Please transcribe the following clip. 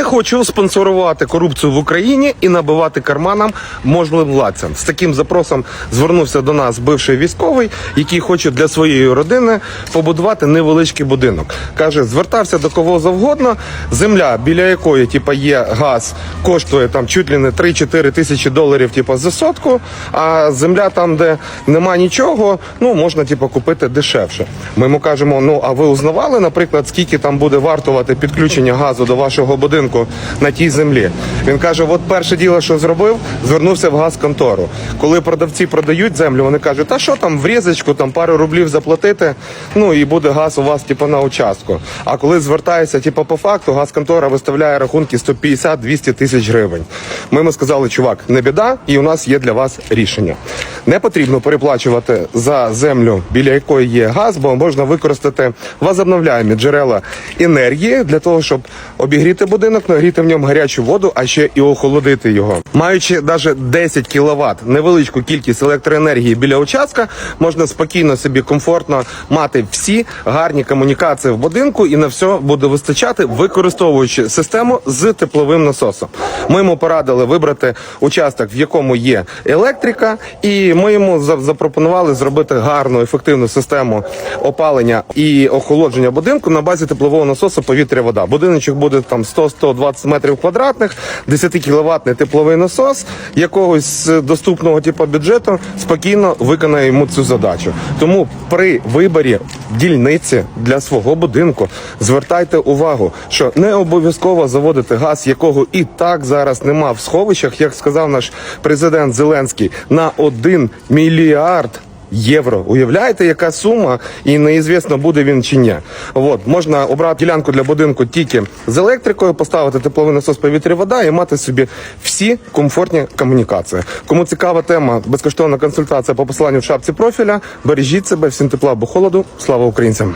Не хочу спонсорувати корупцію в Україні і набивати карманам можливим владцям. З таким запросом звернувся до нас бивший військовий, який хоче для своєї родини побудувати невеличкий будинок. каже, звертався до кого завгодно. Земля, біля якої типа є газ, коштує там чуть ли не 3-4 тисячі доларів, типа за сотку. А земля там, де нема нічого, ну можна типа купити дешевше. Ми йому кажемо: ну а ви узнавали, наприклад, скільки там буде вартувати підключення газу до вашого будинку на тій землі? Він каже: от перше діло, що зробив, звернувся в газконтору. Коли продавці продають землю, вони кажуть, та що там врізочку, там пару рублів заплатити, ну і буде газ у вас типу, на участку. А коли звертаєшся, типу, по факту, газконтора виставляє рахунки 150-200 тисяч гривень. Ми йому сказали, чувак, не біда, і у нас є для вас рішення. Не потрібно переплачувати за землю, біля якої є газ, бо можна використати возобновляємі джерела енергії для того, щоб обігріти будинок, нагріти в ньому гарячу воду, а ще і охолодити його. Маючи навіть 10 кВт, невеличку кількість електроенергії біля участка, можна спокійно собі комфортно мати всі гарні комунікації в будинку, і на все буде вистачати, використовуючи систему з тепловим насосом. Ми йому порадили вибрати участок, в якому є електрика, і ми йому за- запропонували зробити гарну ефективну систему опалення і охолодження будинку на базі теплового насосу повітря-вода. Будиночок буде там 100-120 метрів квадратних, 10 кіловатний тепловий насос якогось е, доступного типу бюджету спокійно виконає йому цю задачу. Тому при виборі дільниці для свого будинку звертайте увагу, що не обов'язково заводити газ, якого і так зараз нема в сховищах, як сказав наш президент Зеленський, на 1 мільярд. Євро, уявляєте, яка сума, і неізвісно, буде він чи ні. От можна обрати ділянку для будинку тільки з електрикою, поставити тепловий насос повітря вода і мати собі всі комфортні комунікації. Кому цікава тема, безкоштовна консультація по посиланню в шапці профіля. Бережіть себе, всім тепла або холоду. Слава українцям!